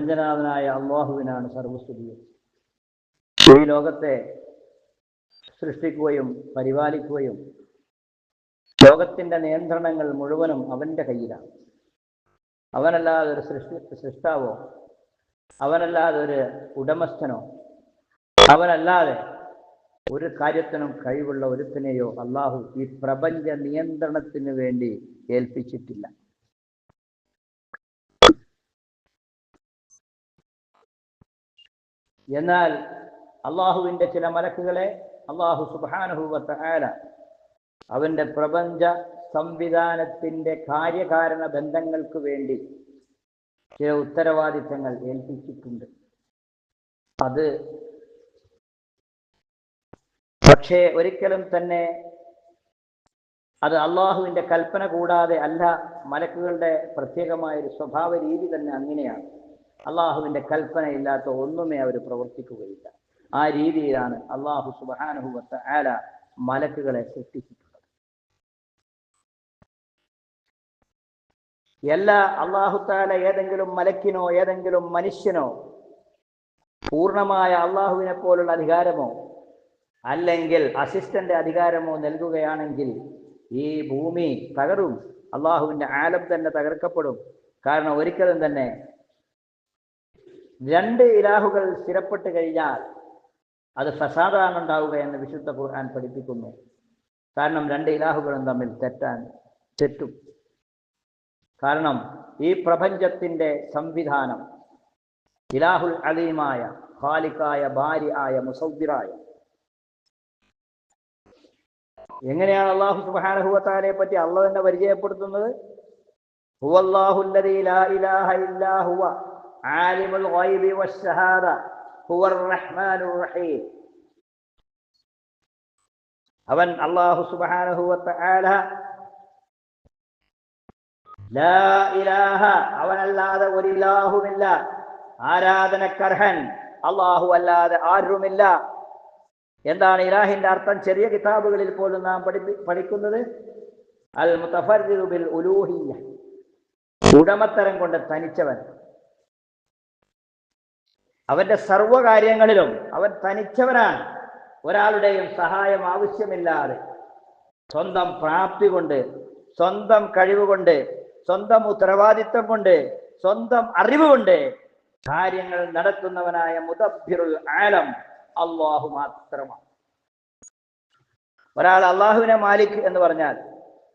പ്രപഞ്ചനാഥനായ അള്ളാഹുവിനാണ് സർവസ്തുതിയും ഈ ലോകത്തെ സൃഷ്ടിക്കുകയും പരിപാലിക്കുകയും ലോകത്തിന്റെ നിയന്ത്രണങ്ങൾ മുഴുവനും അവന്റെ കയ്യിലാണ്. അവനല്ലാതെ ഒരു സൃഷ്ടി സൃഷ്ടാവോ? അവനല്ലാതെ ഒരു ഉടമസ്ഥനോ? അവനല്ലാതെ ഒരു കാര്യത്തിനും കഴിവുള്ള ഒരുത്തിനെയോ അള്ളാഹു ഈ പ്രപഞ്ച നിയന്ത്രണത്തിന് വേണ്ടി ഏൽപ്പിച്ചിട്ടില്ല. എന്നാൽ അള്ളാഹുവിന്റെ ചില മലക്കുകളെ അള്ളാഹു സുബാനുഭൂവത്ത ആല അവന്റെ പ്രപഞ്ച സംവിധാനത്തിന്റെ കാര്യകാരണ ബന്ധങ്ങൾക്ക് വേണ്ടി ചില ഉത്തരവാദിത്തങ്ങൾ ഏൽപ്പിച്ചിട്ടുണ്ട്. അത് പക്ഷേ ഒരിക്കലും തന്നെ അത് അള്ളാഹുവിന്റെ കൽപ്പന കൂടാതെ അല്ല മലക്കുകളുടെ പ്രത്യേകമായ ഒരു സ്വഭാവ രീതി തന്നെ അങ്ങനെയാണ്. അള്ളാഹുവിന്റെ കൽപ്പന ഇല്ലാത്ത ഒന്നുമേ അവർ പ്രവർത്തിക്കുകയില്ല. ആ രീതിയിലാണ് അള്ളാഹു സുബാനുഭവത്തെ ആല മലക്കുകളെ സൃഷ്ടിച്ചിട്ടുള്ളത്. എല്ലാ അള്ളാഹുത്താല ഏതെങ്കിലും മലക്കിനോ ഏതെങ്കിലും മനുഷ്യനോ പൂർണമായ അള്ളാഹുവിനെ പോലുള്ള അധികാരമോ അല്ലെങ്കിൽ അസിസ്റ്റന്റ് അധികാരമോ നൽകുകയാണെങ്കിൽ ഈ ഭൂമി തകരും. അള്ളാഹുവിന്റെ ആലം തന്നെ തകർക്കപ്പെടും. കാരണം ഒരിക്കലും തന്നെ രണ്ട് ഇലാഹുകൾ സ്ഥിരപ്പെട്ട് കഴിഞ്ഞാൽ അത് ഫസാദാണ് ഉണ്ടാവുക എന്ന് വിശുദ്ധ ഖുർആൻ പഠിപ്പിക്കുന്നു. കാരണം രണ്ട് ഇലാഹുകളും തമ്മിൽ തെറ്റാൻ തെറ്റും. കാരണം ഈ പ്രപഞ്ചത്തിന്റെ സംവിധാനം ഇലാഹുൽ അലീമായ ഖാലിക്കായ ഭാര്യ ആയ മുസൗദിറായ. എങ്ങനെയാണ് അള്ളാഹു സുബാനഹുവത്താലെ പറ്റി അള്ളാഹ് തന്നെ പരിചയപ്പെടുത്തുന്നത്? ഹുവല്ലാഹുല്ലദീ ലാ ഇലാഹ ഇല്ലാ ഹുവ. ആലിമുൽ ഗൈബി والشهادة ഹുവർ الرحمن റഹീം അവൻ അള്ളാഹു സുബാനഹുവത്താല ലാ ഇലാഹ അവനല്ലാതെ ഒരു ഇലാഹുമില്ല ആരാധനക്കർഹൻ അള്ളാഹു അല്ലാതെ ആരുമില്ല. എന്താണ് ഇലാഹിന്റെ അർത്ഥം? ചെറിയ കിതാബുകളിൽ പോലും നാം പഠിപ്പി പഠിക്കുന്നത് അൽ മുത്തഫർ ഉടമത്തരം കൊണ്ട് തനിച്ചവൻ. അവന്റെ സർവകാര്യങ്ങളിലും അവൻ തനിച്ചവനാണ്. ഒരാളുടെയും സഹായം ആവശ്യമില്ലാതെ സ്വന്തം പ്രാപ്തി കൊണ്ട് സ്വന്തം കഴിവുകൊണ്ട് സ്വന്തം ഉത്തരവാദിത്വം കൊണ്ട് സ്വന്തം അറിവ് കൊണ്ട് കാര്യങ്ങൾ നടത്തുന്നവനായ മുദബ്ബിറുൽ ആലം അള്ളാഹു മാത്രമാണ്. ഒരാൾ അള്ളാഹുവിനെ മാലിക് എന്ന് പറഞ്ഞാൽ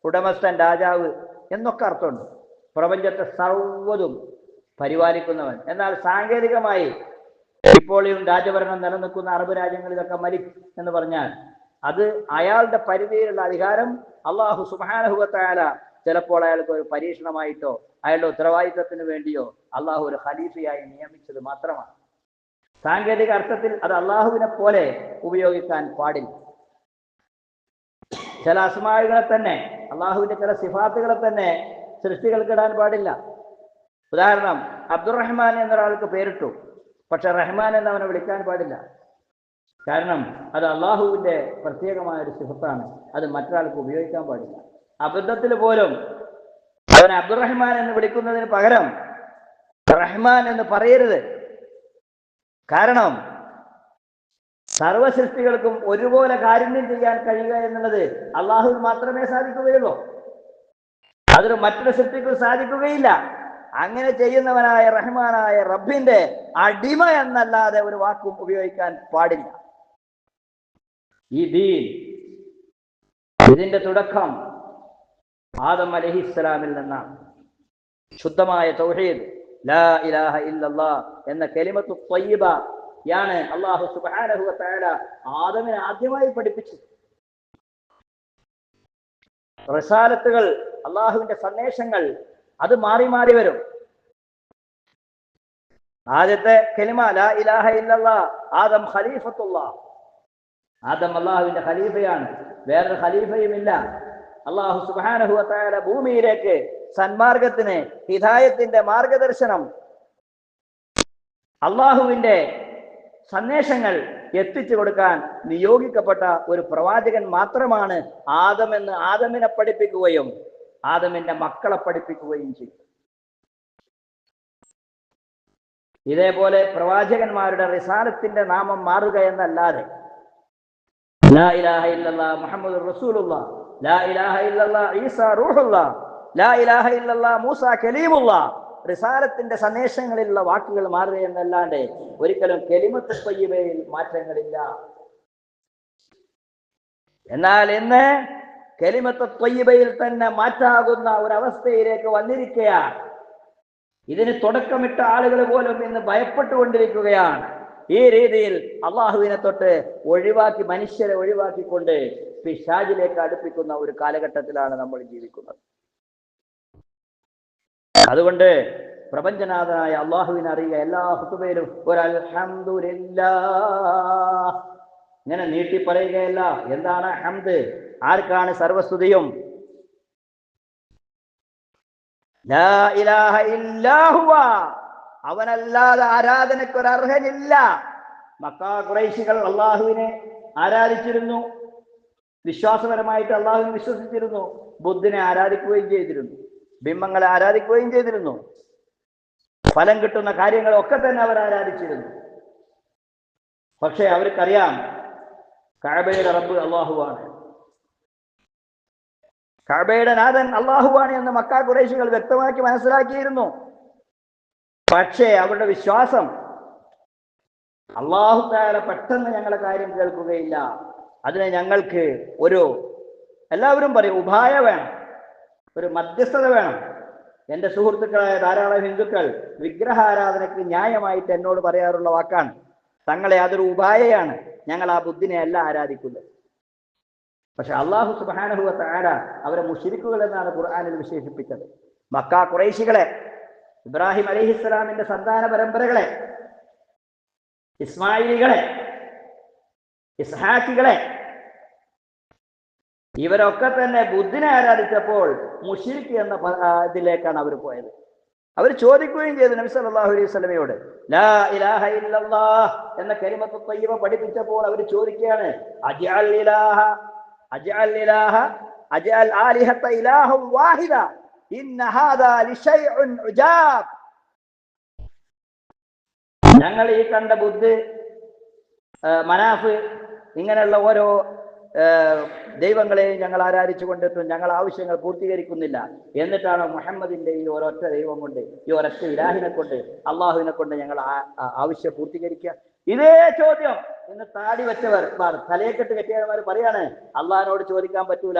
ഉടമസ്ഥൻ രാജാവ് എന്നൊക്കെ അർത്ഥമുണ്ട്. പ്രപഞ്ചത്തെ സർവതും പരിപാലിക്കുന്നവൻ. എന്നാൽ സാങ്കേതികമായി ഇപ്പോഴും രാജഭരണം നിലനിൽക്കുന്ന അറബ് രാജ്യങ്ങളിലൊക്കെ മലിക് എന്ന് പറഞ്ഞാൽ അത് അയാളുടെ പരിധിയിലുള്ള അധികാരം അള്ളാഹു സുബാനഹുവത്തായാല ചിലപ്പോൾ അയാൾക്ക് ഒരു പരീക്ഷണമായിട്ടോ അയാളുടെ ഉത്തരവാദിത്തത്തിന് വേണ്ടിയോ അള്ളാഹു ഒരു ഖലീഫയായി നിയമിച്ചത് മാത്രമാണ്. സാങ്കേതിക അർത്ഥത്തിൽ അത് അള്ളാഹുവിനെ പോലെ ഉപയോഗിക്കാൻ പാടില്ല. ചില അസ്മാവുകളെ തന്നെ അള്ളാഹുവിന്റെ ചില സിഫാത്തുകളെ തന്നെ സൃഷ്ടികൾക്കിടാൻ പാടില്ല. ഉദാഹരണം അബ്ദുറഹ്മാൻ എന്നൊരാൾക്ക് പേരിട്ടു. പക്ഷെ റഹ്മാൻ എന്ന് അവനെ വിളിക്കാൻ പാടില്ല. കാരണം അത് അള്ളാഹുവിന്റെ പ്രത്യേകമായ ഒരു സുഹൃത്താണ്. അത് മറ്റൊരാൾക്ക് ഉപയോഗിക്കാൻ പാടില്ല. അബദ്ധത്തിൽ പോലും അവൻ അബ്ദുറഹ്മാൻ എന്ന് വിളിക്കുന്നതിന് പകരം റഹ്മാൻ എന്ന് പറയരുത്. കാരണം സർവസൃഷ്ടികൾക്കും ഒരുപോലെ കാരുണ്യം ചെയ്യാൻ കഴിയുക എന്നുള്ളത് അള്ളാഹുവിന് മാത്രമേ സാധിക്കുകയുള്ളൂ. അതിന് മറ്റൊരു സൃഷ്ടിക്കും സാധിക്കുകയില്ല. അങ്ങനെ ചെയ്യുന്നവനായ റഹ്മാനായ റബ്ബിന്റെ അടിമ എന്നല്ലാതെ ഒരു വാക്കും ഉപയോഗിക്കാൻ പാടില്ല. ഈ ദീൻ ഇതിന്റെ തുടക്കം ആദം അലഹിസ്സലാമിൽ നിന്നാണ്. ശുദ്ധമായ തൗഹീദ് ലാ ഇലാഹ ഇല്ലല്ലാ എന്ന കെലിമത്തു ത്വയ്യിബ യാണ് അള്ളാഹു സുബ്ഹാനഹു വ തആല ആദമിനെ ആദ്യമായി പഠിപ്പിച്ചത്. റസാലത്തുകൾ അള്ളാഹുവിന്റെ സന്ദേശങ്ങൾ അത് മാറി മാറി വരും. ആദ്യത്തെ കെലിമ ലാ ഇലാഹ ഇല്ലല്ലാ ആദം ഖലീഫത്തുള്ള. ആദം അള്ളാഹുവിന്റെ ഖലീഫയാണ്. വേറൊരു ഖലീഫയുമില്ല. അള്ളാഹു സുബാനഹു വത്താല ഭൂമിയിലേക്ക് സന്മാർഗത്തിന് ഹിതായത്തിന്റെ മാർഗദർശനം അള്ളാഹുവിന്റെ സന്ദേശങ്ങൾ എത്തിച്ചു കൊടുക്കാൻ നിയോഗിക്കപ്പെട്ട ഒരു പ്രവാചകൻ മാത്രമാണ് ആദമെന്ന് ആദമിനെ പഠിപ്പിക്കുകയും ആദമിന്റെ മക്കളെ പഠിപ്പിക്കുകയും ചെയ്തു ഇതേപോലെ പ്രവാചകന്മാരുടെ റിസാലത്തിന്റെ നാമം മാറുക എന്നല്ലാതെ. ലാ ഇലാഹ ഇല്ലല്ലാ മുഹമ്മദ് റസൂലുള്ള. ലാ ഇലാഹ ഇല്ലല്ലാ ഈസ റൂഹുള്ള. ലാ ഇലാഹ ഇല്ലല്ലാ മൂസ കലീമുള്ള. റിസാലത്തിന്റെ സന്ദേശങ്ങളിലുള്ള വാക്കുകൾ മാറുക എന്നല്ലാണ്ട് ഒരിക്കലും കെലിമത്ത് പയ്യവയിൽ മാറ്റങ്ങളില്ല. എന്നാൽ ഇന്ന് കെലിമത്ത് തൊയ്യബയിൽ തന്നെ മാറ്റാകുന്ന ഒരവസ്ഥയിലേക്ക് വന്നിരിക്കുകയാണ്. ഇതിന് തുടക്കമിട്ട ആളുകൾ പോലും ഇന്ന് ഭയപ്പെട്ടുകൊണ്ടിരിക്കുകയാണ്. ഈ രീതിയിൽ അള്ളാഹുവിനെ തൊട്ട് ഒഴിവാക്കി മനുഷ്യരെ ഒഴിവാക്കിക്കൊണ്ട് പിശാജിലേക്ക് അടുപ്പിക്കുന്ന ഒരു കാലഘട്ടത്തിലാണ് നമ്മൾ ജീവിക്കുന്നത്. അതുകൊണ്ട് പ്രപഞ്ചനാഥനായ അള്ളാഹുവിനെ അറിയുക എല്ലാ ഹുത്തുബയിലും ഒരു ഇങ്ങനെ നീട്ടി പറയുകയല്ല എന്താണ് ഹംദ് ആർക്കാണ് സർവസ്തുതിയും? അവനല്ലാതെ ആരാധനയ്ക്ക് ഒരു അർഹനില്ല മക്കാ കുറൈശികൾ അള്ളാഹുവിനെ ആരാധിച്ചിരുന്നു. വിശ്വാസപരമായിട്ട് അള്ളാഹുവിനെ വിശ്വസിച്ചിരുന്നു. ബുദ്ധിനെ ആരാധിക്കുകയും ചെയ്തിരുന്നു. ബിംബങ്ങളെ ആരാധിക്കുകയും ചെയ്തിരുന്നു. ഫലം കിട്ടുന്ന കാര്യങ്ങളൊക്കെ തന്നെ അവർ ആരാധിച്ചിരുന്നു. പക്ഷേ അവർക്കറിയാം കഴബയുടെ റബ്ബ് അള്ളാഹുവാണ്. കഅബയുടെ നാഥൻ അള്ളാഹുവാണ് എന്ന് മക്കാ കുറേശികൾ വ്യക്തമാക്കി മനസ്സിലാക്കിയിരുന്നു. പക്ഷേ അവരുടെ വിശ്വാസം അള്ളാഹു താര പെട്ടെന്ന് ഞങ്ങളുടെ കാര്യം കേൾക്കുകയില്ല. അതിന് ഞങ്ങൾക്ക് ഒരു എല്ലാവരും പറയും ഉപായ വേണം ഒരു മധ്യസ്ഥത വേണം. എന്റെ സുഹൃത്തുക്കളായ ധാരാളം ഹിന്ദുക്കൾ വിഗ്രഹാരാധനയ്ക്ക് ന്യായമായിട്ട് എന്നോട് പറയാറുള്ള വാക്കാണ് തങ്ങളെ അതൊരു ഉപായയാണ് ഞങ്ങൾ ആ ബുദ്ധിനെ അല്ല ആരാധിക്കുന്നത്. പക്ഷെ അള്ളാഹു സുബാനഹുവ താര അവരെ മുഷിരിക്കുകൾ എന്നാണ് ഖുർആാനിൽ വിശേഷിപ്പിച്ചത്. മക്ക കുറേശികളെ ഇബ്രാഹിം അലിഹിസ്സലാമിന്റെ സന്താന പരമ്പരകളെ ഇസ്മായിലികളെ ഇസ്ഹാക്കികളെ ഇവരൊക്കെ തന്നെ ബുദ്ധിനെ ആരാധിച്ചപ്പോൾ മുഷിരിക്ക് എന്ന ഇതിലേക്കാണ് അവർ പോയത്. അവർ ചോദിക്കുകയും ചെയ്തു നബി സല്ലല്ലാഹു അലൈഹി വസല്ലമയോട് ലാ ഇലാഹ ഇല്ലല്ലാഹ് എന്ന കരിമത്വ തയ്യിബ പഠിപ്പിച്ചപ്പോൾ അവർ ചോദിക്കുകയാണ് അജ്അൽ ഇലാഹ വാഹിദ ഇന്ന ഹാദാ ഞങ്ങൾ ഈ കണ്ട ബുദ്ധ് മനാഫ് ഇങ്ങനെയുള്ള ഓരോ ദൈവങ്ങളെ ദൈവങ്ങളെയും ഞങ്ങൾ ആരാധിച്ചു കൊണ്ടിട്ടും ഞങ്ങൾ ആവശ്യങ്ങൾ പൂർത്തീകരിക്കുന്നില്ല. എന്നിട്ടാണ് മുഹമ്മദിന്റെ ഈ ഒരൊറ്റ ദൈവം കൊണ്ട് ഈ ഒരൊറ്റ ഇലാഹിനെ കൊണ്ട് അള്ളാഹുവിനെ കൊണ്ട് ഞങ്ങൾ ആവശ്യം പൂർത്തീകരിക്കുക. ഇതേ ചോദ്യം ഇന്ന് താടി വെച്ചവർ തലയെക്കെട്ട് കെട്ടിയവന്മാർ പറയാണ് അള്ളാഹിനോട് ചോദിക്കാൻ പറ്റൂല.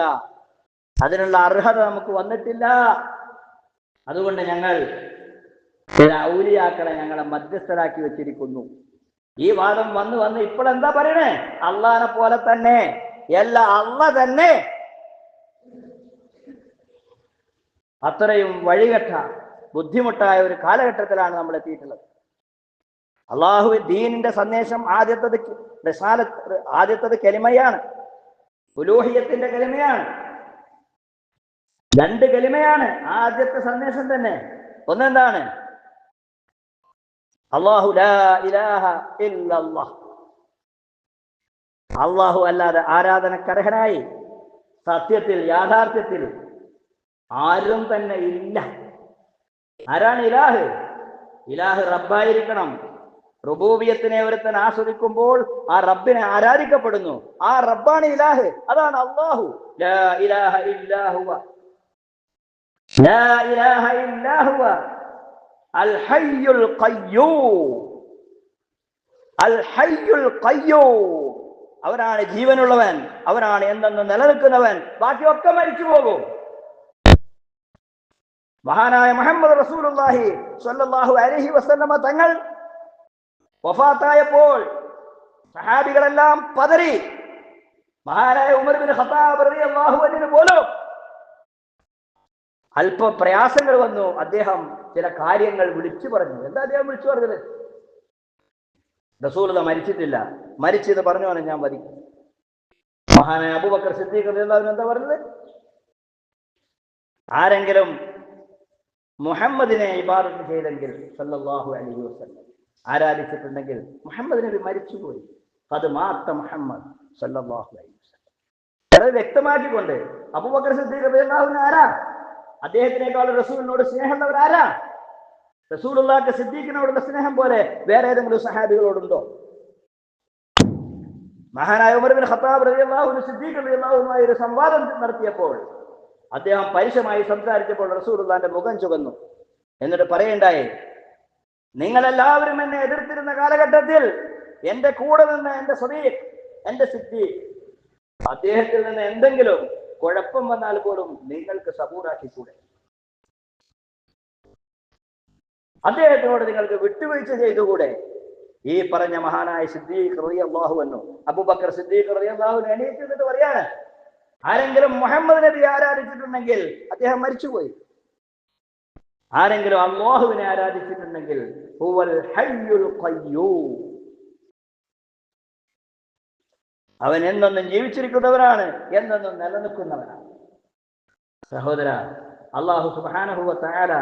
അതിനുള്ള അർഹത നമുക്ക് വന്നിട്ടില്ല. അതുകൊണ്ട് ഞങ്ങൾ ചില ഔലിയാക്കളെ ഞങ്ങളെ മധ്യസ്ഥരാക്കി വെച്ചിരിക്കുന്നു. ഈ വാദം വന്ന് വന്ന് ഇപ്പോഴെന്താ പറയണേ? അള്ളഹാനെ പോലെ തന്നെ എല്ലാ അള്ള തന്നെ. അത്രയും വഴികെട്ട ബുദ്ധിമുട്ടായ ഒരു കാലഘട്ടത്തിലാണ് നമ്മൾ എത്തിയിട്ടുള്ളത്. അള്ളാഹു ദീനിന്റെ സന്ദേശം ആദ്യത്തത് റിസാല ആദ്യത്തത് കെലിമയാണ്. ഉലൂഹിയത്തിന്റെ കെലിമയാണ്. രണ്ട് കെലിമയാണ് ആദ്യത്തെ സന്ദേശം തന്നെ. ഒന്നെന്താണ്? അള്ളാഹു അള്ളാഹു അല്ലാതെ ആരാധനക്കർഹനായി. സത്യത്തിൽ യാഥാർത്ഥ്യത്തിൽ ആരും തന്നെ ഇല്ല. ആരാണ് ഇലാഹ്? ഇലാഹ് റബ്ബായിരിക്കണം. റുബൂബിയത്തിനെ ഒരുത്തൻ ആസ്വദിക്കുമ്പോൾ ആ റബ്ബിനെ ആരാധിക്കപ്പെടുന്നു? ആ റബ്ബാണ് ഇലാഹ്. അതാണ് അള്ളാഹു അവനാണ് ജീവനുള്ളവൻ. അവനാണ് എന്തെന്ന് നിലനിൽക്കുന്നവൻ. ബാക്കിയൊക്കെ മരിച്ചു പോകും. മഹാനായ മുഹമ്മദ് റസൂലുള്ളാഹി സ്വല്ലല്ലാഹു അലൈഹി വസല്ലമ തങ്ങൾ വഫാത്തായപ്പോൾ സഹാബികളെല്ലാം പതറി. മഹാനായ ഉമർ ബിൻ ഖത്താബ് റളിയല്ലാഹു അൻഹു പോലും അല്പ പ്രയാസങ്ങൾ വന്നു. അദ്ദേഹം ചില കാര്യങ്ങൾ വിളിച്ചു പറഞ്ഞു. എന്താ അദ്ദേഹം വിളിച്ചു പറഞ്ഞത്? റസൂലത മരിച്ചിട്ടില്ല. മരിച്ചെന്ന് പറഞ്ഞവനെ ഞാൻ വധിക്കും. മഹാനായ അബൂബക്കർ സിദ്ദീഖ് റളിയല്ലാഹു എന്താ പറഞ്ഞത്? ആരെങ്കിലും മുഹമ്മദിനെ ഇബാദത്ത് ചെയ്തെങ്കിൽ സല്ലല്ലാഹു അലൈഹി വസല്ലം ആരാധിച്ചിട്ടുണ്ടെങ്കിൽ മുഹമ്മദ് നബി മരിച്ചുപോയി. അത് മുഹമ്മദ് അലൈഹി വളരെ വ്യക്തമാക്കിക്കൊണ്ട് അബൂബക്കർ സിദ്ദീഖ് ആരാ? അദ്ദേഹത്തിനേക്കാൾ റസൂലിനോട് സ്നേഹമുള്ളവർ ആരാ? റസൂലുള്ളാക്ക് സിദ്ദീഖിനോടുള്ള സ്നേഹം പോലെ വേറെ ഏതെങ്കിലും സഹാബികളോടുണ്ടോ? മഹാനായ ഉമർ ബിൻ ഖത്താബ് റളിയല്ലാഹു സിദ്ദീഖ് റളിയല്ലാഹുവുമായി ഒരു സംവാദം നടത്തിയപ്പോൾ അദ്ദേഹം പരുഷമായി സംസാരിച്ചപ്പോൾ റസൂലുള്ളാന്റെ മുഖം ചുവന്നു. എന്നിട്ട് പറയണ്ടായി നിങ്ങളെല്ലാവരും എന്നെ എതിർത്തിരുന്ന കാലഘട്ടത്തിൽ എന്റെ കൂടെ നിന്ന് എന്റെ സദീഖ് എന്റെ സിദ്ധി അദ്ദേഹത്തിൽ നിന്ന് എന്തെങ്കിലും കുഴപ്പം വന്നാൽ പോലും നിങ്ങൾക്ക് സബൂറാക്കിക്കൂടെ അദ്ദേഹത്തിനോട് നിങ്ങൾക്ക് വിട്ടുവീഴ്ച ചെയ്തുകൂടെ? ഈ പറഞ്ഞ മഹാനായ സിദ്ദീഖ് റളിയല്ലാഹു അൻഹു അബൂബക്കർ സിദ്ദീഖ് റളിയല്ലാഹു അൻഹു എണീറ്റ് നിന്നിട്ട് പറയാണ് ആരെങ്കിലും മുഹമ്മദ് നബി ആരാധിച്ചിട്ടുണ്ടെങ്കിൽ അദ്ദേഹം മരിച്ചുപോയി. ആരെങ്കിലും അള്ളാഹുവിനെ ആരാധിച്ചിട്ടുണ്ടെങ്കിൽ ഹുവൽ ഹയ്യുൽ ഖയ്യൂം. അവൻ എന്നൊന്നും ജീവിച്ചിരിക്കുന്നവനാണ് എന്നൊന്നും നിലനിൽക്കുന്നവനാണ് സഹോദര അള്ളാഹു സുബാനഹുവ താര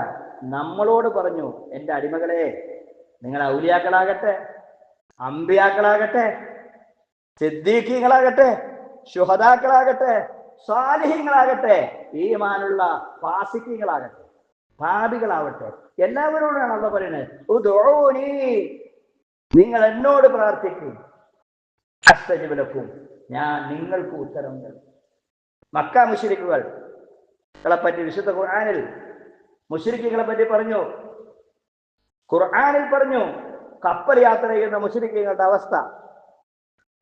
നമ്മളോട് പറഞ്ഞു എന്റെ അടിമകളെ നിങ്ങൾ ഔലിയാക്കളാകട്ടെ അമ്പിയാക്കളാകട്ടെ സിദ്ദീഖീങ്ങളാകട്ടെ ശുഹദാക്കളാകട്ടെ സാലിഹ്യങ്ങളാകട്ടെ ഈമാനുള്ള ഫാസിക്കീങ്ങളാകട്ടെ. പാപികളാവട്ടെ. എല്ലാവരോടാണ് അള്ള പറയുന്നത് നിങ്ങൾ എന്നോട് പ്രാർത്ഥിക്കും. അസ്തജിബലക്കും. ഞാൻ നിങ്ങൾക്ക് ഉത്തരം നൽകും മക്ക മുഷിരിക്കുകൾ പറ്റി വിശുദ്ധ ഖുർആാനിൽ മുഷിരിക്കുകളെ പറ്റി പറഞ്ഞു. ഖുർആാനിൽ പറഞ്ഞു കപ്പൽ യാത്ര ചെയ്യുന്ന മുഷിരിക്കുകളുടെ അവസ്ഥ.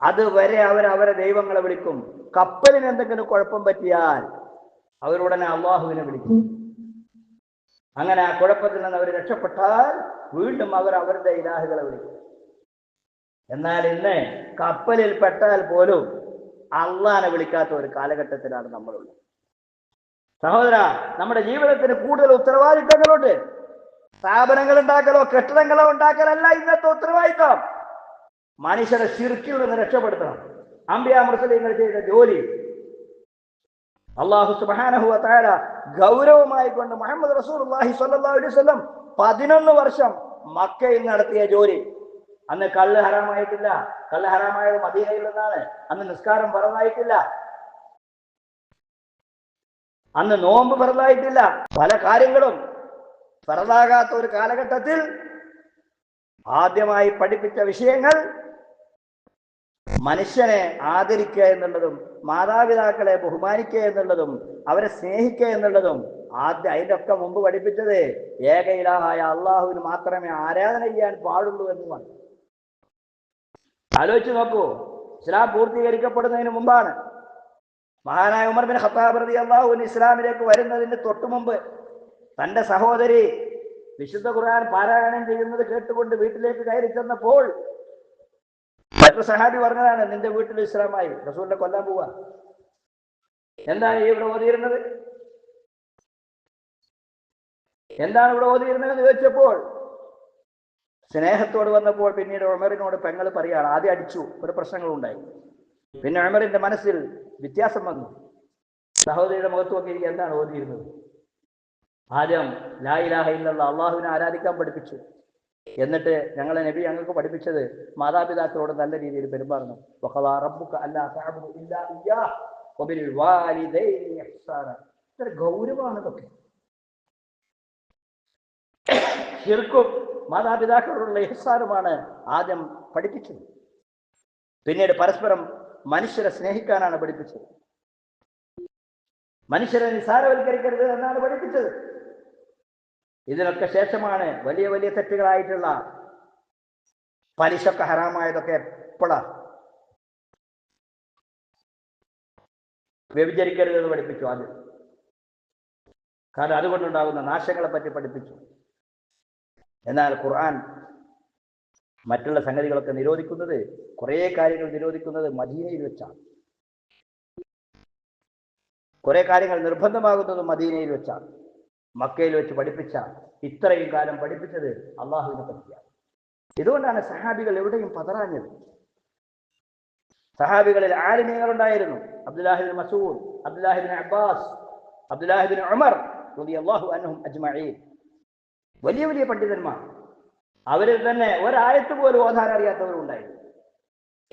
അതുവരെ അവർ അവരെ ദൈവങ്ങളെ വിളിക്കും. കപ്പലിന് എന്തെങ്കിലും കുഴപ്പം പറ്റിയാൽ അവരുടനെ അള്ളാഹുവിനെ വിളിക്കും. അങ്ങനെ ആ കുഴപ്പത്തിൽ നിന്ന് അവർ രക്ഷപ്പെട്ടാൽ വീണ്ടും അവർ അവരുടെ ഇലാഹുകളെ വിളിക്കും. എന്നാൽ ഇന്ന് കപ്പലിൽ പെട്ടാൽ പോലും അള്ളാനെ വിളിക്കാത്ത ഒരു കാലഘട്ടത്തിലാണ് നമ്മളുള്ളത്. സഹോദര നമ്മുടെ ജീവിതത്തിന് കൂടുതൽ ഉത്തരവാദിത്തങ്ങളുണ്ട്. സ്ഥാപനങ്ങൾ ഉണ്ടാക്കലോ കെട്ടിടങ്ങളോ ഉണ്ടാക്കലല്ല ഇന്നത്തെ ഉത്തരവാദിത്തം. മനുഷ്യരെ ശിർക്കിൽ നിന്ന് രക്ഷപ്പെടുത്തണം. അമ്പിയ മുസ്ലിങ്ങൾ ചെയ്ത ജോലി അള്ളാഹു സുബാനഹുവ താര ഗൗരവമായി കൊണ്ട് മുഹമ്മദ് റസൂർ അലൈഹി വസല്ലം പതിനൊന്ന് വർഷം മക്കയിൽ നടത്തിയ ജോലി. അന്ന് കള്ള് ഹറാമായിട്ടില്ല. കള്ള് ഹറാമായത് മദീനയിൽ നിന്നാണ്. അന്ന് നിസ്കാരം പറന്നായിട്ടില്ല അന്ന് നോമ്പ് പറന്നായിട്ടില്ല പല കാര്യങ്ങളും പറഞ്ഞാകാത്ത ഒരു കാലഘട്ടത്തിൽ ആദ്യമായി പഠിപ്പിച്ച വിഷയങ്ങൾ മനുഷ്യനെ ആദരിക്കുക എന്നുള്ളതും മാതാപിതാക്കളെ ബഹുമാനിക്കുക എന്നുള്ളതും അവരെ സ്നേഹിക്കുക എന്നുള്ളതും ആദ്യം അതിന്റെ ഒക്കെ മുമ്പ് പഠിപ്പിച്ചത് ഏക ഇലാഹായ അള്ളാഹുവിന് മാത്രമേ ആരാധന ചെയ്യാൻ പാടുള്ളൂ എന്നുമാണ് ആലോചിച്ച് നോക്കൂ. ഇസ്ലാം പൂർത്തീകരിക്കപ്പെടുന്നതിന് മുമ്പാണ്. മഹാനായ ഉമർ ബിൻ ഖത്താബ് റതി അള്ളാഹുവിൻ ഇസ്ലാമിലേക്ക് വരുന്നതിന് തൊട്ടു മുമ്പ് തന്റെ സഹോദരി വിശുദ്ധ ഖുർആൻ പാരായണം ചെയ്യുന്നത് കേട്ടുകൊണ്ട് വീട്ടിലേക്ക് കയറി ചെന്നപ്പോൾ മറ്റു സഹാബി പറഞ്ഞതാണ് നിന്റെ വീട്ടിൽ ഇസ്ലാമായി റസൂലിനെ കൊല്ലാൻ പോവാ. എന്താണ് ഇവിടെ ഓതിയിരുന്നത്? എന്താണ് ഇവിടെ ഓതിയിരുന്നത് എന്ന് ചോദിച്ചപ്പോൾ സ്നേഹത്തോട് വന്നപ്പോൾ പിന്നീട് ഉമറിനോട് പെങ്ങൾ പറയാണ് ആദ്യം അടിച്ചു ഒരു പ്രശ്നങ്ങളുണ്ടായി. പിന്നെ ഉമറിന്റെ മനസ്സിൽ വ്യത്യാസം വന്നു. സഹോദരിയുടെ മുഖത്ത് നോക്കി എന്താണ് ഓതിയിരുന്നത്? ആദ്യം ഇലാഹ ഇല്ലല്ലാ അള്ളാഹുവിനെ ആരാധിക്കാൻ പഠിപ്പിച്ചു. എന്നിട്ട് ഞങ്ങളെ നബി ഞങ്ങൾക്ക് പഠിപ്പിച്ചത് മാതാപിതാക്കളോട് നല്ല രീതിയിൽ പെരുമാറണം. ഗൗരവമാണ് ഇതൊക്കെ. ശിർക്കും മാതാപിതാക്കളോടുള്ള ഇഹ്സാനുമാണ് ആദ്യം പഠിപ്പിച്ചത്. പിന്നീട് പരസ്പരം മനുഷ്യരെ സ്നേഹിക്കാനാണ് പഠിപ്പിച്ചത്. മനുഷ്യരെ നിസാരവൽക്കരിക്കരുത് എന്നാണ് പഠിപ്പിച്ചത്. ഇതിനൊക്കെ ശേഷമാണ് വലിയ വലിയ തെറ്റുകളായിട്ടുള്ള പലിശൊക്കെ ഹറാമായതൊക്കെ എപ്പോഴാ വ്യഭിചരിക്കരുത് എന്ന് പഠിപ്പിച്ചു ആദ്യം. കാരണം അതുകൊണ്ടുണ്ടാകുന്ന നാശങ്ങളെ പറ്റി പഠിപ്പിച്ചു. എന്നാൽ ഖുർആൻ മറ്റുള്ള സംഗതികളൊക്കെ നിരോധിക്കുന്നത് കുറേ കാര്യങ്ങൾ നിരോധിക്കുന്നത് മദീനയിൽ വെച്ചാണ്. കുറേ കാര്യങ്ങൾ നിർബന്ധമാകുന്നത് മദീനയിൽ വെച്ചാണ്. മക്കയിൽ വെച്ച് പഠിപ്പിച്ച ഇത്രയും കാലം പഠിപ്പിച്ചത് അള്ളാഹുവിനെ പറ്റിയാണ്. ഇതുകൊണ്ടാണ് സഹാബികൾ എവിടെയും പതറാഞ്ഞത്. സഹാബികളിൽ ആലിമീങ്ങൾ ഉണ്ടായിരുന്നു Abdullah ibn Masood Abdullah ibn Abbas Abdullah ibn Umar അള്ളാഹു അനഹും അജ്മഈൻ. വലിയ വലിയ പണ്ഡിതന്മാർ. അവരിൽ തന്നെ ഒരായത്ത് പോലും ഓതാൻ അറിയാത്തവരുണ്ടായിരുന്നു.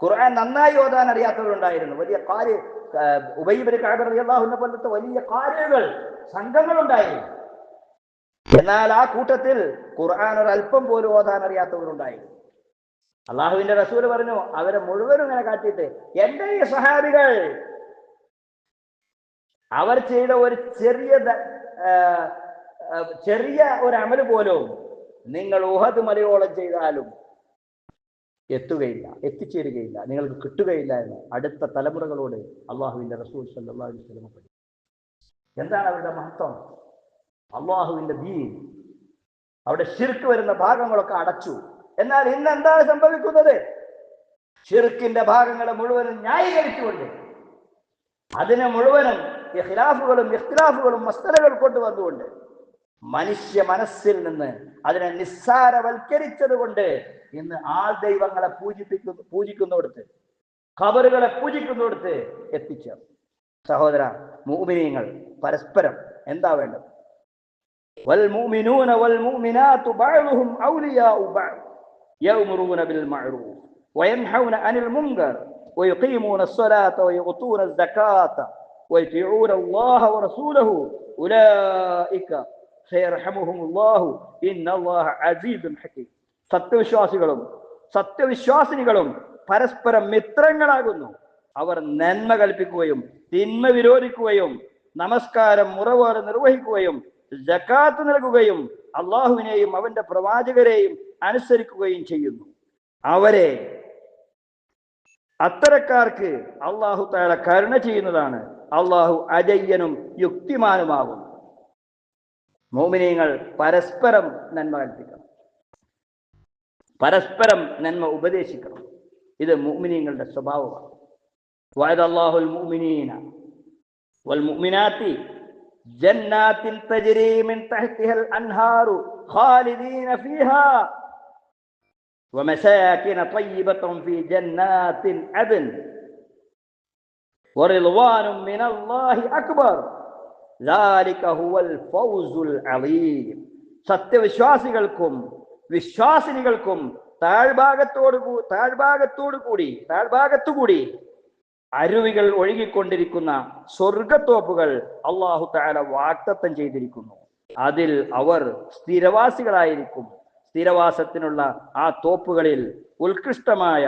ഖുർആൻ നന്നായി ഓതാൻ അറിയാത്തവരുണ്ടായിരുന്നു. വലിയ കാര്യ ഉബൈബിന് കാബർ പോലത്തെ വലിയ കാര്യങ്ങൾ സംഘങ്ങളുണ്ടായിരുന്നു. എന്നാൽ ആ കൂട്ടത്തിൽ ഖുർആൻ ഒരു അല്പം പോലും ഓതാൻ അറിയാത്തവരുണ്ടായി. അള്ളാഹുവിന്റെ റസൂൽ പറഞ്ഞു അവരെ മുഴുവനും ഇങ്ങനെ കാട്ടിയിട്ട് എന്റെ ഈ സഹാബികൾ അവർ ചെയ്ത ഒരു ചെറിയ ചെറിയ ഒരു അമൽ പോലും നിങ്ങൾ ഊഹത് മലയോളം ചെയ്താലും എത്തുകയില്ല എത്തിച്ചേരുകയില്ല നിങ്ങൾക്ക് കിട്ടുകയില്ല എന്ന് അടുത്ത തലമുറകളോട് അള്ളാഹുവിന്റെ റസൂൽ സല്ലാ പറഞ്ഞു. എന്താണ് അവരുടെ മഹത്വം? അള്ളാഹുവിന്റെ ദീൻ. അവിടെ ഷിർക്ക് വരുന്ന ഭാഗങ്ങളൊക്കെ അടച്ചു. എന്നാൽ ഇന്ന് എന്താണ് സംഭവിക്കുന്നത്? ഷിർക്കിന്റെ ഭാഗങ്ങളെ മുഴുവനും ന്യായീകരിച്ചുകൊണ്ട് അതിനെ മുഴുവനും ഖിലാഫുകളും ഇഖ്തിലാഫുകളും മസ്തലകൾ കൊണ്ടുവന്നുകൊണ്ട് മനുഷ്യ മനസ്സിൽ നിന്ന് അതിനെ നിസ്സാരവൽക്കരിച്ചത് കൊണ്ട് ഇന്ന് ആൾ ദൈവങ്ങളെ പൂജിപ്പിക്കുന്നു പൂജിക്കുന്നിടത്ത് ഖബറുകളെ പൂജിക്കുന്നിടത്ത് എത്തിച്ചേർന്നു. സഹോദര മൂമിനിയങ്ങൾ പരസ്പരം എന്താ വേണ്ടത്? والمؤمنون والمؤمنات بعضهم أولياء بعض يأمرون بالمعروف وينحون عن المنكر ويقيمون الصلاة ويؤتون الزكاة ويطيعون الله ورسوله أولئك سيرحمهم الله إن الله عزيز حكيم സത്യവിശ്വാസികളും സത്യവിശ്വാസിനികളും പരസ്പരം മിത്രങ്ങളാകുന്നു അവർ നന്മ കൽപ്പിക്കുകയും തിന്മ വിരോധിക്കുകയും നമസ്കാരം മുറവോടെ നിർവഹിക്കുകയും ജക്കാത്ത് നൽകുകയും അള്ളാഹുവിനെയും അവന്റെ പ്രവാചകരെയും അനുസരിക്കുകയും ചെയ്യുന്നു. അവരെ അത്തരക്കാർക്ക് അള്ളാഹു താഴെ കരുണ ചെയ്യുന്നതാണ്. അള്ളാഹു അജയ്യനും യുക്തിമാനുമാകും മോമിനിയങ്ങൾ പരസ്പരം നന്മ കൽപ്പിക്കണം. പരസ്പരം നന്മ ഉപദേശിക്കണം. ഇത് മോമിനിയങ്ങളുടെ സ്വഭാവമാണ്. വായതല്ലാഹുൽ മോമിനീന വൽ جنات تجري من تحتها الأنهار خالدين فيها ومساكن طيبة في جنات عدن ورضوان من الله أكبر ذلك هو الفوز العظيم സത്യവിശ്വാസികൾക്കും വിശ്വാസിനികൾക്കും താഴ്ഭാഗത്തോട് കൂ- താഴ്ഭാഗത്തോടു കൂടി താഴ്ഭാഗത്തുകൂടി അരുവികൾ ഒഴുകിക്കൊണ്ടിരിക്കുന്ന സ്വർഗത്തോപ്പുകൾ അള്ളാഹു താല വാക്തത്വം ചെയ്തിരിക്കുന്നു. അതിൽ അവർ സ്ഥിരവാസികളായിരിക്കും. സ്ഥിരവാസത്തിനുള്ള ആ തോപ്പുകളിൽ ഉത്കൃഷ്ടമായ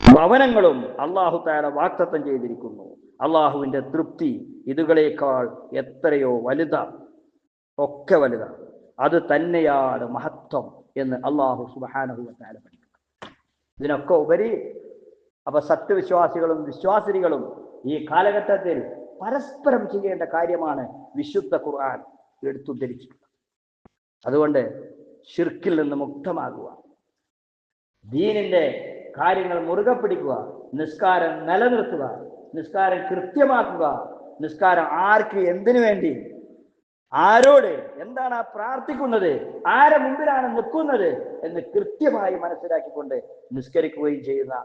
ഭവനങ്ങളും അള്ളാഹു താല വാക്തത്വം ചെയ്തിരിക്കുന്നു. അള്ളാഹുവിന്റെ തൃപ്തി ഇതുകളേക്കാൾ എത്രയോ വലുതാണ് ഒക്കെ വലുതാണ് അത് തന്നെയാണ് മഹത്വം എന്ന് അള്ളാഹു സുബാനഹു താല ഇതിനൊക്കെ ഉപരി അപ്പൊ സത്യവിശ്വാസികളും വിശ്വാസിനികളും ഈ കാലഘട്ടത്തിൽ പരസ്പരം ചെയ്യേണ്ട കാര്യമാണ് വിശുദ്ധ ഖുർആൻ എടുത്തുദ്ധരിച്ചിട്ടുള്ളത്. അതുകൊണ്ട് ഷിർക്കിൽ നിന്ന് മുക്തമാകുക. ദീനിന്റെ കാര്യങ്ങൾ മുറുകെ പിടിക്കുക. നിസ്കാരം നിലനിർത്തുക. നിസ്കാരം കൃത്യമാക്കുക. നിസ്കാരം ആർക്ക് എന്തിനു വേണ്ടി ആരോട് എന്താണ് ആ പ്രാർത്ഥിക്കുന്നത്? ആരെ മുമ്പിലാണ് നിൽക്കുന്നത്? എന്ന് കൃത്യമായി മനസ്സിലാക്കിക്കൊണ്ട് നിസ്കരിക്കുകയും ചെയ്യുന്ന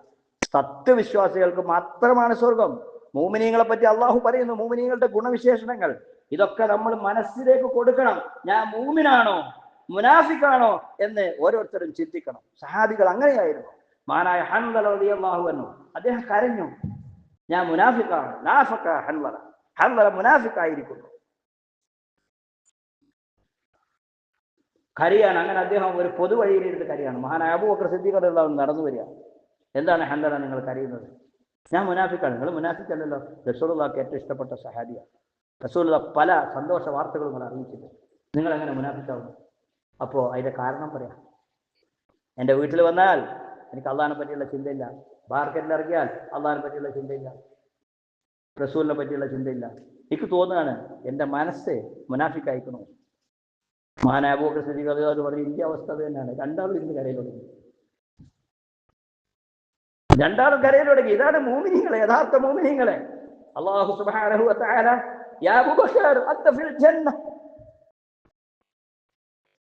സത്യവിശ്വാസികൾക്ക് മാത്രമാണ് സ്വർഗം. മൂമിനീങ്ങളെ പറ്റി അള്ളാഹു പറയുന്നു മൂമിനീങ്ങളുടെ ഗുണവിശേഷണങ്ങൾ. ഇതൊക്കെ നമ്മൾ മനസ്സിലേക്ക് കൊടുക്കണം. ഞാൻ മൂമിനാണോ? മുനാഫിക്കാണോ? എന്ന് ഓരോരുത്തരും ചിന്തിക്കണം. സഹാബികൾ അങ്ങനെയായിരുന്നു. മാനായ ഹൻവല അള്ളാഹു എന്നു അദ്ദേഹം കരഞ്ഞു. ഞാൻ മുനാഫിക്കാണ്. നാഫക്ക ഹൻവല ഹൻവല മുനാഫിക്കായിരിക്കുന്നു. കരയാണ്. അങ്ങനെ അദ്ദേഹം ഒരു പൊതുവഴിയിലിരുന്ന് കരയാണ്. മഹാനായ അബൂബക്കർ സിദ്ദീഖ് നടന്നു വരിക. എന്താണ് ഹന്തല നിങ്ങൾ കരയുന്നത്? ഞാൻ മുനാഫിക്കാണ്. നിങ്ങൾ മുനാഫിക്കല്ലല്ലോ. റസൂലുള്ളക്ക് ഏറ്റവും ഇഷ്ടപ്പെട്ട സഹാബിയാണ്. റസൂലുള്ള പല സന്തോഷ വാർത്തകളും നിങ്ങൾ അറിയിച്ചിട്ടുണ്ട്. നിങ്ങൾ എങ്ങനെ മുനാഫിക്കാവുന്നു അപ്പോൾ അതിന്റെ കാരണം പറയാം. എന്റെ വീട്ടിൽ വന്നാൽ എനിക്ക് അള്ളഹാനെ പറ്റിയുള്ള ചിന്തയില്ല. മാർക്കറ്റിൽ ഇറങ്ങിയാൽ അള്ളഹാനെ പറ്റിയുള്ള ചിന്തയില്ല. റസൂലിനെ പറ്റിയുള്ള ചിന്തയില്ല. എനിക്ക് തോന്നുകയാണ് എന്റെ മനസ്സ് മുനാഫിക്കായിക്കണോ? മഹാനാബോക്കെ സ്ഥിതി അത് പറഞ്ഞ ഇന്ത്യ അവസ്ഥ തന്നെയാണ്. രണ്ടാളും ഇന്ന് കരയിൽ തുടങ്ങി. രണ്ടാളും കരയിൽ തുടങ്ങി. ഇതാണ് മോമിനിങ്ങളെ യഥാർത്ഥ മോമിനിങ്ങളെ. അള്ളാഹു ജന്ന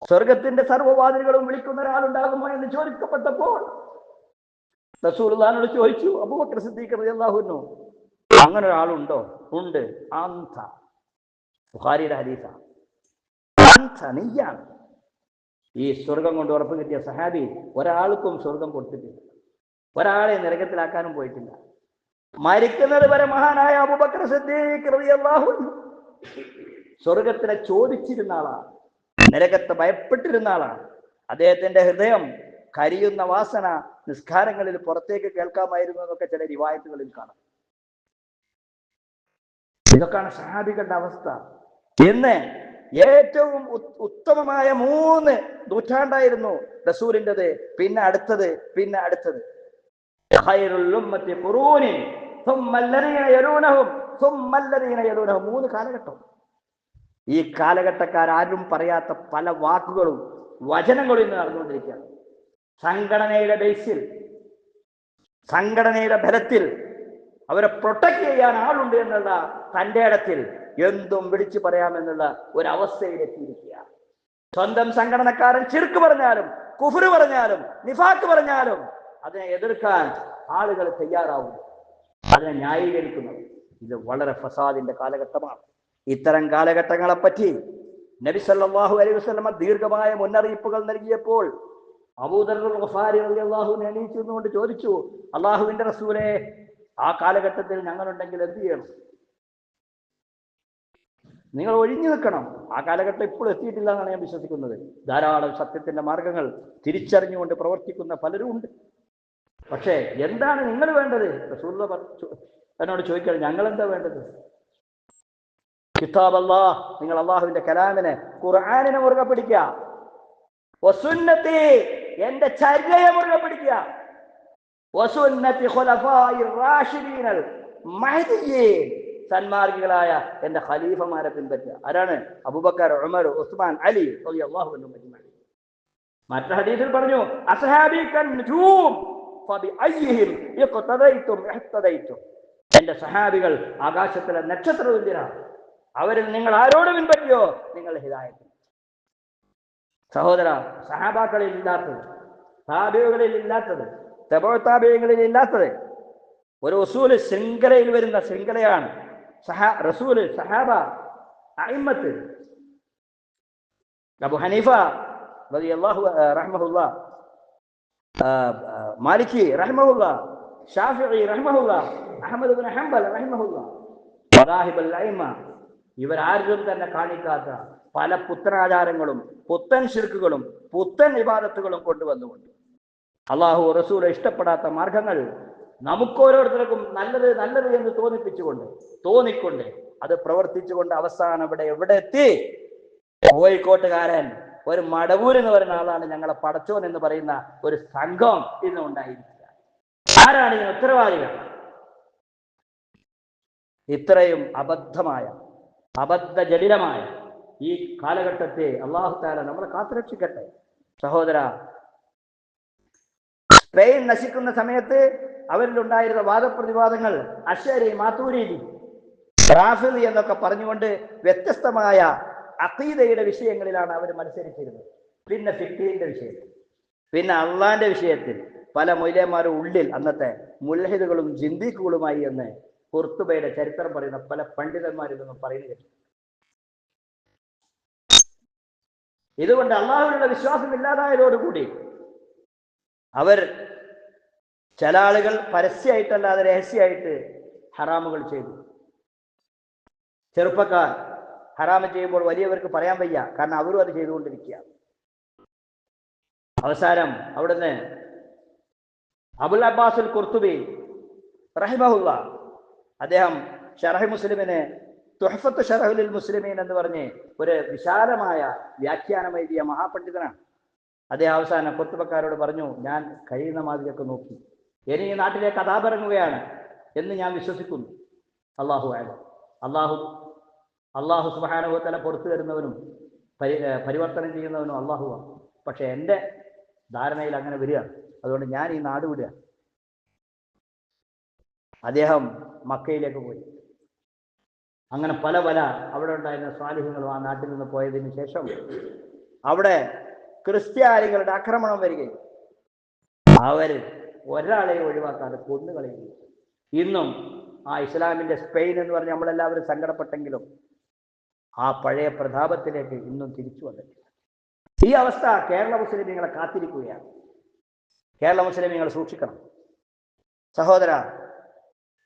സ്വർഗത്തിന്റെ സർവവാതിലുകളും വിളിക്കുന്ന ഒരാളുണ്ടാകുമോ എന്ന് ചോദിക്കപ്പെട്ടപ്പോൾ റസൂർദാനോട് ചോദിച്ചു അബൂബക്കർ സിദ്ദീഖ് അൻഹു അങ്ങനെ ഒരാളുണ്ടോ? ഉണ്ട്. ആന്ത ബുഖാരിയുടെ ഹദീസാണ് അന്ത ഈ സ്വർഗം കൊണ്ട് ഉറപ്പ് കിട്ടിയ സഹാബി ഒരാൾക്കും സ്വർഗം കൊടുത്തിട്ടില്ല. ഒരാളെ നരകത്തിലാക്കാനും പോയിട്ടില്ല. മരിക്കുന്നത് വരെ മഹാനായ അബൂബക്കർ സ്വർഗത്തിനെ ചോദിച്ചിരുന്ന ആളാണ് നരകത്തെ ഭയപ്പെട്ടിരുന്ന ആളാണ് അദ്ദേഹത്തിന്റെ ഹൃദയം കരിയുന്ന വാസന നിസ്കാരങ്ങളിൽ പുറത്തേക്ക് കേൾക്കാമായിരുന്നു എന്നൊക്കെ ചില റിവായത്തുകളിൽ കാണാം. ഇതൊക്കെയാണ് സഹാബികളുടെ അവസ്ഥ. എന്ന് ഏറ്റവും ഉത്തമമായ മൂന്ന് നൂറ്റാണ്ടായിരുന്നു റസൂലിന്റെത് പിന്നെ അടുത്തത് പിന്നെ അടുത്തത്. മൂന്ന് കാലഘട്ടം. ഈ കാലഘട്ടക്കാരും പറയാത്ത പല വാക്കുകളും വചനങ്ങളും ഇന്ന് നടന്നുകൊണ്ടിരിക്കുകയാണ്. സംഘടനയുടെ ബേസിൽ സംഘടനയുടെ ബലത്തിൽ അവരെ പ്രൊട്ടക്ട് ചെയ്യാൻ ആളുണ്ട് എന്നുള്ള തന്റെ ഇടത്തിൽ എന്തും വിളിച്ചു പറയാമെന്നുള്ള ഒരവസ്ഥയിലെത്തിയിരിക്കുക. സ്വന്തം സംഘടനക്കാരൻ ചിർക്ക് പറഞ്ഞാലും കുഫുറ് പറഞ്ഞാലും നിഫാക്ക് പറഞ്ഞാലും അതിനെ എതിർക്കാൻ ആളുകൾ തയ്യാറാവും അതിനെ ന്യായീകരിക്കുന്നത് ഇത് വളരെ ഫസാദിന്റെ കാലഘട്ടമാണ്. ഇത്തരം കാലഘട്ടങ്ങളെ പറ്റി നബി സല്ലല്ലാഹു അലൈഹി വസല്ലമ ദീർഘമായ മുന്നറിയിപ്പുകൾ നൽകിയപ്പോൾ അൻഹു എണീച്ചു നിന്നുകൊണ്ട് ചോദിച്ചു അള്ളാഹുവിന്റെ റസൂലെ ആ കാലഘട്ടത്തിൽ ഞങ്ങളുണ്ടെങ്കിൽ എന്ത് ചെയ്യണം? നിങ്ങൾ ഒഴിഞ്ഞു നിൽക്കണം. ആ കാലഘട്ടം ഇപ്പോഴും എത്തിയിട്ടില്ല എന്നാണ് ഞാൻ വിശ്വസിക്കുന്നത്. ധാരാളം സത്യത്തിന്റെ മാർഗങ്ങൾ തിരിച്ചറിഞ്ഞുകൊണ്ട് പ്രവർത്തിക്കുന്ന പലരും ഉണ്ട്. പക്ഷേ എന്താണ് നിങ്ങൾ വേണ്ടത്? ചോ- എന്നോട് ചോദിക്കണം ഞങ്ങൾ എന്താ വേണ്ടത്? കിതാബ് അള്ളാ നിങ്ങൾ അള്ളാഹുവിന്റെ കലാമിനെ ഖുർആാനിനെ മുറുകെ പിടിക്കുക. എന്റെ ചര്യയെ മുറുകെ പിടിക്കുക. ഖുലഫായി റാഷിദീനൽ സന്മാർഗികളായ എന്റെ ഖലീഫമാരെ പിൻപറ്റുക. ആരാണ്? അബൂബക്കർ ഉമർ ഉസ്മാൻ അലി അള്ളാഹു മറ്റു ഹദീസിൽ പറഞ്ഞു എന്റെ സഹാബികൾ ആകാശത്തിലെ നക്ഷത്ര തുല്യരാണ് അവരിൽ നിങ്ങൾ ആരോട് പിൻപറ്റിയോ? നിങ്ങൾ ഹിദായത്തിൽ സഹോദര സഹാബാക്കളിൽ ഇല്ലാത്തത് താബികളിൽ ഇല്ലാത്തത് താബിയങ്ങളിൽ ഇല്ലാത്തത് ഒരു ഉസൂൽ ശൃംഖലയിൽ വരുന്ന ശൃംഖലയാണ് സഹാ റസൂൽ സഹാബ അയിമത്ത് അബു ഹനീഫ അള്ളാഹു റഹ്മഹുല്ല മാലിക്കി റഹ്മഹുല്ല ഷാഫിഈ റഹ്മഹുല്ല അഹമ്മദ് ബിൻ ഹംബൽ റഹ്മഹുല്ല. മദാഹിബൽ അയിമ ഇവരാരും തന്നെ കാണിക്കാത്ത പല പുത്തനാചാരങ്ങളും പുത്തൻ ശിർക്കുകളും പുത്തൻ വിവാദത്തുകളും കൊണ്ടുവന്നുകൊണ്ട്. അള്ളാഹു റസൂൽ ഇഷ്ടപ്പെടാത്ത മാർഗങ്ങൾ നമുക്കോരോരുത്തർക്കും നല്ലത് നല്ലത് എന്ന് തോന്നിപ്പിച്ചുകൊണ്ട് തോന്നിക്കൊണ്ട് അത് പ്രവർത്തിച്ചുകൊണ്ട് അവസാനം ഇവിടെ എവിടെ എത്തി? കോഴിക്കോട്ടുകാരൻ ഒരു മടവൂർ എന്ന് പറയുന്ന ആളാണ് ഞങ്ങളെ പടച്ചോൻ എന്ന് പറയുന്ന ഒരു സംഘം ഇന്ന് ഉണ്ടായിരിക്കുക. ആരാണ് ഇതിന് ഉത്തരവാദികൾ? ഇത്രയും അബദ്ധമായ അബദ്ധജടിലമായ ഈ കാലഘട്ടത്തെ അള്ളാഹു താല നമ്മളെ കാത്തുരക്ഷിക്കട്ടെ. സഹോദര സ്പെയിൻ നശിക്കുന്ന സമയത്ത് അവരിലുണ്ടായിരുന്ന വാദപ്രതിവാദങ്ങൾ അശ്വരി മാത്തൂരി റാഫിലി എന്നൊക്കെ പറഞ്ഞുകൊണ്ട് വ്യത്യസ്തമായ അഖീദയുടെ വിഷയങ്ങളിലാണ് അവർ മത്സരിച്ചിരുന്നത്. പിന്നെ ഫിക്കീന്റെ വിഷയത്തിൽ. പിന്നെ അള്ളാന്റെ വിഷയത്തിൽ പല മൊയ്ലന്മാരും ഉള്ളിൽ അന്നത്തെ മുൽഹിദുകളും ജിന്ദീഖുകളുമായി എന്ന് കുർത്തുബയുടെ ചരിത്രം പറയുന്ന പല പണ്ഡിതന്മാരിൽ നിന്നും പറയുന്നു ഇതുകൊണ്ട് അള്ളാഹുവിനുള്ള വിശ്വാസം ഇല്ലാതായതോടുകൂടി അവർ ചില ആളുകൾ പരസ്യമായിട്ടല്ലാതെ രഹസ്യമായിട്ട് ഹറാമുകൾ ചെയ്തു. ചെറുപ്പക്കാർ ഹറാമ് ചെയ്യുമ്പോൾ വലിയവർക്ക് പറയാൻ വയ്യ. കാരണം അവരും അത് ചെയ്തുകൊണ്ടിരിക്കുക. അവസാനം അവിടുന്ന് അബുൽ അബ്ബാസുൽ കുർത്തുബി റഹിമഹുല്ല അദ്ദേഹം ഷറഹി മുസ്ലിമിന് തുഹഫത്ത് ഷറഹുൽ മുസ്ലിമീൻ എന്ന് പറഞ്ഞ് ഒരു വിശാലമായ വ്യാഖ്യാനം എഴുതിയ മഹാപണ്ഡിതനാണ്. അദ്ദേഹം അവസാനം കുർത്തുബക്കാരോട് പറഞ്ഞു ഞാൻ കഴിയുന്ന മാതിരിയൊക്കെ നോക്കി. ഇനി ഈ നാട്ടിലെ കഥാപിറങ്ങുകയാണ് എന്ന് ഞാൻ വിശ്വസിക്കുന്നു. അള്ളാഹു ആയാലും അള്ളാഹു അള്ളാഹു സുബാനുഭവത്തല പുറത്തു വരുന്നവനും പരി പരിവർത്തനം ചെയ്യുന്നവനും അള്ളാഹുവാണ് പക്ഷെ എന്റെ ധാരണയിൽ അങ്ങനെ വരികയാണ് അതുകൊണ്ട് ഞാൻ ഈ നാട് വിടുക. അദ്ദേഹം മക്കയിലേക്ക് പോയി. അങ്ങനെ പല പല അവിടെ ഉണ്ടായിരുന്ന സ്വാലിഹ്യങ്ങളും ആ നാട്ടിൽ നിന്ന് പോയതിന് ശേഷം അവിടെ ക്രിസ്ത്യാനികളുടെ ആക്രമണം വരികയും. അവർ ഒരാളെ ഒഴിവാക്കാതെ കൊന്നുകളയുന്നു ഇന്നും ആ ഇസ്ലാമിന്റെ സ്പെയിൻ എന്ന് പറഞ്ഞ് നമ്മളെല്ലാവരും സങ്കടപ്പെട്ടെങ്കിലും ആ പഴയ പ്രതാപത്തിലേക്ക് ഇന്നും തിരിച്ചു വന്നിട്ടില്ല. ഈ അവസ്ഥ കേരള മുസ്ലിമീങ്ങളെ കാത്തിരിക്കുകയാണ്. കേരള മുസ്ലിമീങ്ങൾ സൂക്ഷിക്കണം. സഹോദര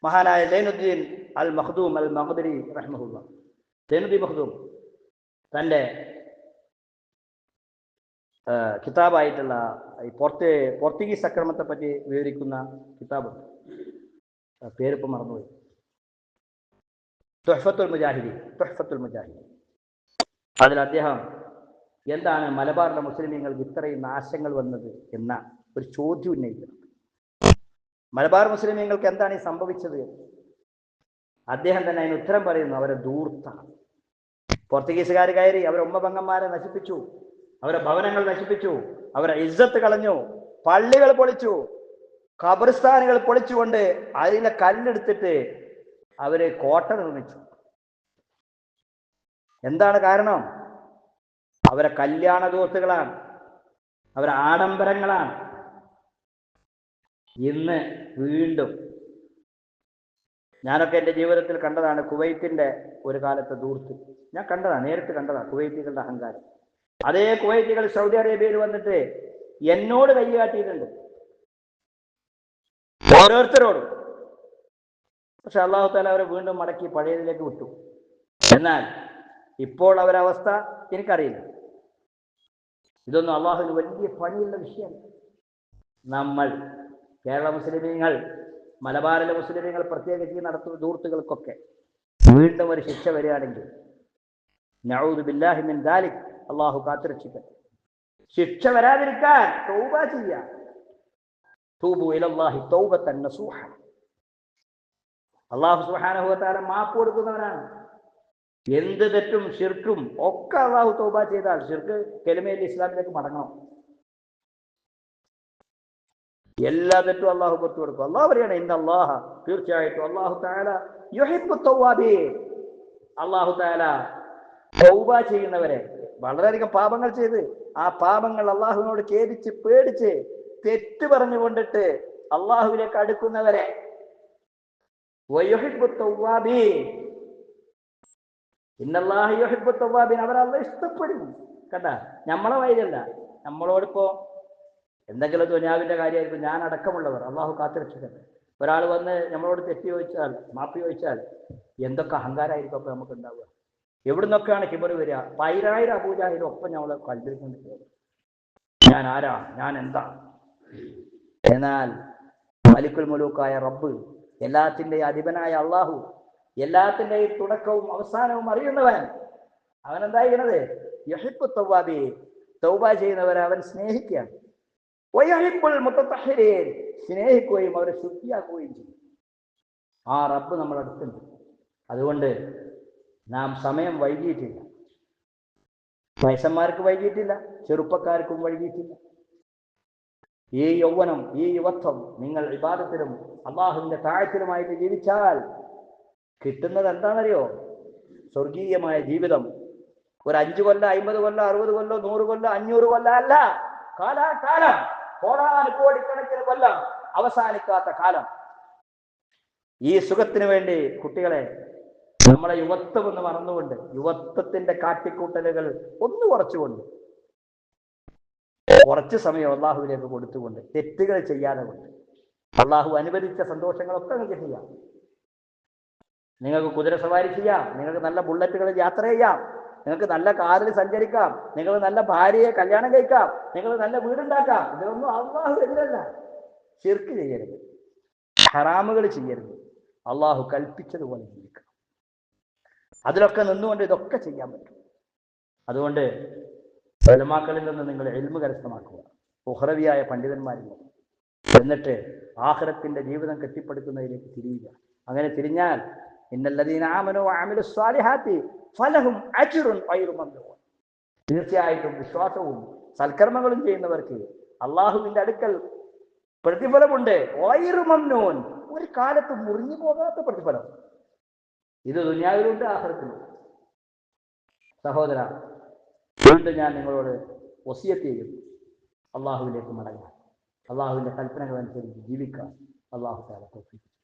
മഹാനായ ലൈനുദ്ദീൻ അൽ മഹദൂം അൽ മഹദരി റഹ്മുല്ല സൈനുദ്ദീൻ മഹദൂം തന്റെ കിതാബായിട്ടുള്ള ഈ പോർത്ത് പോർത്തുഗീസ് അക്രമത്തെ പറ്റി വിവരിക്കുന്ന കിതാബുണ്ട് ആ, പേരിപ്പം മറന്നുപോയി. തൊഹഫത്തുൽ മുജാഹിദി തൊഹഫത്തുൽ മുജാഹിദി അതിൽ അദ്ദേഹം എന്താണ് മലബാറിലെ മുസ്ലിമീങ്ങൾക്ക് ഇത്രയും നാശങ്ങൾ വന്നത് എന്ന ഒരു ചോദ്യം ഉന്നയിക്കുന്നത് മലബാർ മുസ്ലിമീങ്ങൾക്ക് എന്താണ് ഈ സംഭവിച്ചത്? അദ്ദേഹം തന്നെ അതിന് ഉത്തരം പറയുന്നു അവരെ ദൂർത്താണ് പോർത്തുഗീസുകാർ കയറി അവരെ ഉമ്മ പെങ്ങന്മാരെ നശിപ്പിച്ചു അവരെ ഭവനങ്ങൾ നശിപ്പിച്ചു അവരെ ഇജ്ജത്ത് കളഞ്ഞു പള്ളികൾ പൊളിച്ചു ഖബർസ്ഥാനുകൾ പൊളിച്ചുകൊണ്ട് അതിലെ കല്ലെടുത്തിട്ട് അവർ കോട്ട നിർമ്മിച്ചു. എന്താണ് കാരണം? അവരെ കല്യാണ ദോസുകളാണ് അവരെ ആഡംബരങ്ങളാണ്. ഇന്ന് വീണ്ടും ഞാനൊക്കെ എന്റെ ജീവിതത്തിൽ കണ്ടതാണ് കുവൈത്തിന്റെ ഒരു കാലത്തെ ദൂർത്ത്. ഞാൻ കണ്ടതാണ് നേരിട്ട് കണ്ടതാണ് കുവൈത്തികളുടെ അഹങ്കാരം. അതേ കുവൈറ്റികൾ സൗദി അറേബ്യയിൽ വന്നിട്ട് എന്നോട് കൈകാട്ടിയിട്ടുണ്ട്. ഓരോരുത്തരോടും. പക്ഷെ അള്ളാഹു താല അവരെ വീണ്ടും മടക്കി പഴയതിലേക്ക് വിട്ടു. എന്നാൽ ഇപ്പോൾ അവരവസ്ഥ എനിക്കറിയില്ല. ഇതൊന്നും അള്ളാഹുവിന് വലിയ പണിയുള്ള വിഷയമാണ് നമ്മൾ കേരള മുസ്ലിമീങ്ങൾ മലബാറിലെ മുസ്ലിമീങ്ങൾ പ്രത്യേകിച്ച് നടത്തുന്ന ദൂർത്തുകൾക്കൊക്കെ വീണ്ടും ഒരു ശിക്ഷ വരികയാണെങ്കിൽ നൗദ് ബില്ലാഹിമിൻ ദാലിക് അള്ളാഹു കാത്തുരക്ഷിക്കട്ടെ. ശിക്ഷ വരാതിരിക്കാൻ തൗബ ചെയ്യാം. തൂബു ഇലല്ലാഹി തൗബത്തൻ അള്ളാഹു സുബ്ഹാനഹു വതആല മാപ്പ് കൊടുക്കുന്നവനാണ് എന്ത് തെറ്റും ഷിർക്കും ഒക്കെ അള്ളാഹു തൗബ ചെയ്താൽ ഷിർക്ക് കെലിമയിൽ ഇസ്ലാമിലേക്ക് മടങ്ങണം. എല്ലാ തെറ്റും അള്ളാഹു പുറത്തു കൊടുക്കും. അള്ളാഹു പറയണ എന്ത് അള്ളാഹ തീർച്ചയായിട്ടും അള്ളാഹു താല യുഹിബ്ബു തൗവാബീൻ. അള്ളാഹു താല തൗബ ചെയ്യുന്നവരെ വളരെയധികം പാപങ്ങൾ ചെയ്ത് ആ പാപങ്ങൾ അള്ളാഹുവിനോട് ഖേദിച്ച് പേടിച്ച് തെറ്റ് പറഞ്ഞുകൊണ്ടിട്ട് അള്ളാഹുവിലേക്ക് അടുക്കുന്നവരെ. വയുഹിബ്ബു ഇഷ്ടപ്പെടുന്നു കണ്ട നമ്മളെ വൈരല്ല നമ്മളോടിപ്പോ എന്തെങ്കിലും ദുനിയാവിന്റെ കാര്യമായിരിക്കും. ഞാൻ അടക്കമുള്ളവർ. അള്ളാഹു കാത്തുരക്ഷിക്കട്ടെ. ഒരാൾ വന്ന് നമ്മളോട് തെറ്റി ചോദിച്ചാൽ മാപ്പി ചോദിച്ചാൽ എന്തൊക്കെ അഹങ്കാരമായിരിക്കും അപ്പൊ നമുക്ക് ഉണ്ടാവുക എവിടുന്നൊക്കെയാണ് ഹിബർ വരിക? പൈരായിരം അബൂജാഹിലും ഒപ്പം ഞങ്ങൾ കൽവിൽ കൊണ്ട് ഞാൻ ആരാ? ഞാൻ എന്താ? എന്നാൽ മലിക്കുൽ മുലൂക്കായ റബ്ബ് എല്ലാത്തിന്റെയും അധിപനായ അള്ളാഹു എല്ലാത്തിന്റെയും തുടക്കവും അവസാനവും അറിയുന്നവൻ. അവൻ എന്താ ചെയ്യണത് യഹിബ് തൗവാബി. തൗബ ചെയ്യുന്നവരെ അവൻ സ്നേഹിക്കുകയാണ് സ്നേഹിക്കുകയും അവരെ ശുദ്ധിയാക്കുകയും ചെയ്യും. ആ റബ്ബ് നമ്മളടുത്തുണ്ട്. അതുകൊണ്ട് നാം സമയം വൈകിയിട്ടില്ല. വയസ്സന്മാർക്ക് വൈകിയിട്ടില്ല ചെറുപ്പക്കാർക്കും വൈകിയിട്ടില്ല. ഈ യൗവനം ഈ യുവത്വം നിങ്ങൾ വിവാദത്തിലും അള്ളാഹുവിന്റെ താഴത്തിലുമായിട്ട് ജീവിച്ചാൽ കിട്ടുന്നത് എന്താണെന്നറിയോ സ്വർഗീയമായ ജീവിതം. ഒരു അഞ്ചു കൊല്ലം അമ്പത് കൊല്ലം അറുപത് കൊല്ലം നൂറ് കൊല്ലം അഞ്ഞൂറ് കൊല്ലം അല്ല. കാലാകാലം. കോടാന കോടിക്കണക്കിന് കൊല്ലം അവസാനിക്കാത്ത കാലം. ഈ സുഖത്തിന് വേണ്ടി കുട്ടികളെ നമ്മളെ യുവത്വം ഒന്ന് മറന്നുകൊണ്ട് യുവത്വത്തിന്റെ കാട്ടിക്കൂട്ടലുകൾ ഒന്ന് കുറച്ചുകൊണ്ട് കുറച്ച് സമയം അള്ളാഹുവിലേക്ക് കൊടുത്തുകൊണ്ട് തെറ്റുകൾ ചെയ്യാതെ കൊണ്ട് അള്ളാഹു അനുവദിച്ച സന്തോഷങ്ങളൊക്കെ നിങ്ങൾക്ക് ചെയ്യാം. നിങ്ങൾക്ക് കുതിര സവാരി ചെയ്യാം നിങ്ങൾക്ക് നല്ല ബുള്ളറ്റുകളിൽ യാത്ര ചെയ്യാം നിങ്ങൾക്ക് നല്ല കാറിൽ സഞ്ചരിക്കാം നിങ്ങൾ നല്ല ഭാര്യയെ കല്യാണം കഴിക്കാം നിങ്ങൾ നല്ല വീടുണ്ടാക്കാം. ഇതൊന്നും അള്ളാഹു എതിരല്ല ശിർക്ക് ചെയ്യരുത്. ഹറാമുകൾ ചെയ്യരുത്. അള്ളാഹു കൽപ്പിച്ചതുപോലെ ജീവിക്കണം. അതിലൊക്കെ നിന്നുകൊണ്ട് ഇതൊക്കെ ചെയ്യാൻ പറ്റും. അതുകൊണ്ട് ഉലമാക്കളിൽ നിന്ന് നിങ്ങൾ എൽമ കരസ്ഥമാക്കുക. ഉഹ്രവിയായ പണ്ഡിതന്മാരിൽ. എന്നിട്ട് ആഹ്റത്തിന്റെ ജീവിതം കെട്ടിപ്പടുക്കുന്നതിലേക്ക് തിരിയുക. അങ്ങനെ തിരിഞ്ഞാൽ തീർച്ചയായിട്ടും വിശ്വാസവും സൽക്കർമ്മങ്ങളും ചെയ്യുന്നവർക്ക് അള്ളാഹുവിന്റെ അടുക്കൽ പ്രതിഫലമുണ്ട്. ഒരു കാലത്ത് മുറിഞ്ഞു പോകാത്ത പ്രതിഫലം. ഇത് ദുനിയാവിലുണ്ട് ആഹ്റത്തിലും സഹോദര വീണ്ടും ഞാൻ നിങ്ങളോട് ഒസിയത്ത് ചെയ്യും അള്ളാഹുവിലേക്ക് മടങ്ങാൻ. അള്ളാഹുവിന്റെ കൽപ്പനകൾ അനുസരിച്ച് ജീവിക്കാൻ. അള്ളാഹു താല തോൽപ്പിക്കും